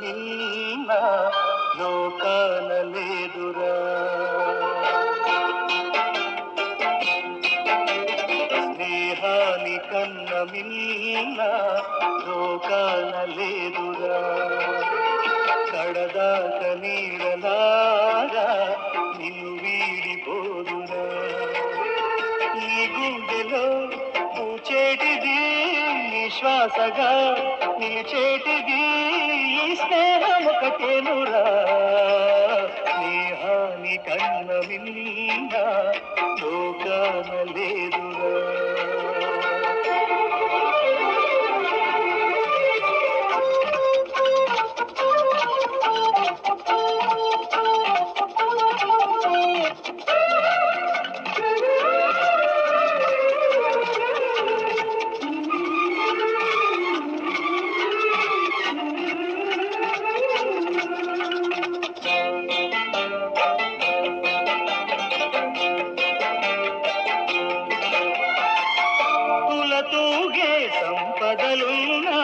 నిన్న లోకాన లేదురా. స్నేహాని కన్న మిన్న లోకాన లేదురా. కడదాక నీడలారా నిన్ను వీడి పోదురా నీ గుండెలో పూచేటిది నీ శ్వాసగా నిలిచేటిది ఈ స్నేహం ఒకటేనురా స్నేహాని కన్న విన్న లోకాన లేదురా. పగలున్నా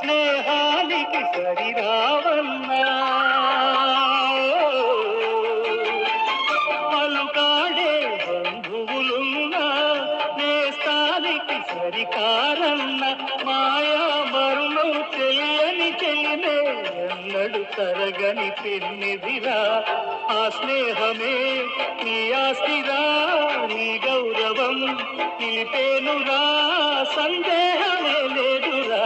స్నేహానికి సరిరావన్నా. పలుకాడే బంధువులున్నా నేస్తానికి సరికారన్న మాయా మరుణం చెయ్యని చెల్లినే ఎన్నడు తరగని పెన్నిదిరా ఆ స్నేహమే నీ ఆస్తిరా నిలిపేనురా సందేహమే లేదురా.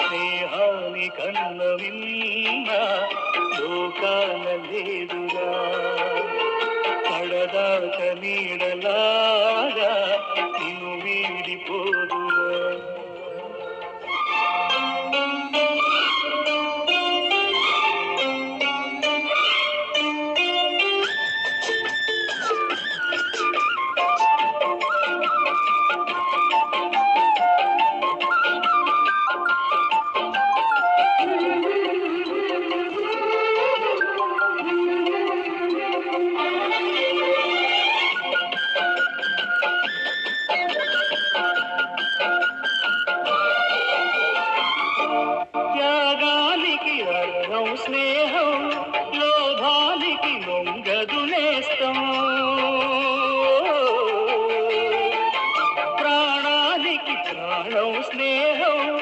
స్నేహాన్ని కన్న విన్న లోకాన లేదురా. పడదాక నీడలా అర్థం స్నేహం లోభానికి మొంగదు నేస్తం. ప్రాణానికి ప్రాణం స్నేహం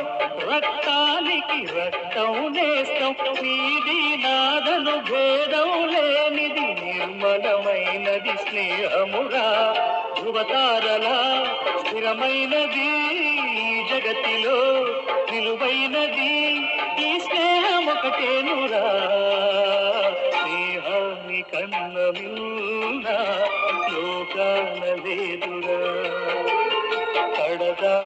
రక్తానికి రక్తం నేస్తం. నీది నాదను భేదం లేనిది నిర్మలమైనది స్నేహమురా. ధృవతారలా స్థిరమైనది జగతిలో. విలువైనది ఈ స్నేహం ఒకటేనురా స్నేహాన్ని కన్న విన్నా లోకాన లేదురా. కడదా.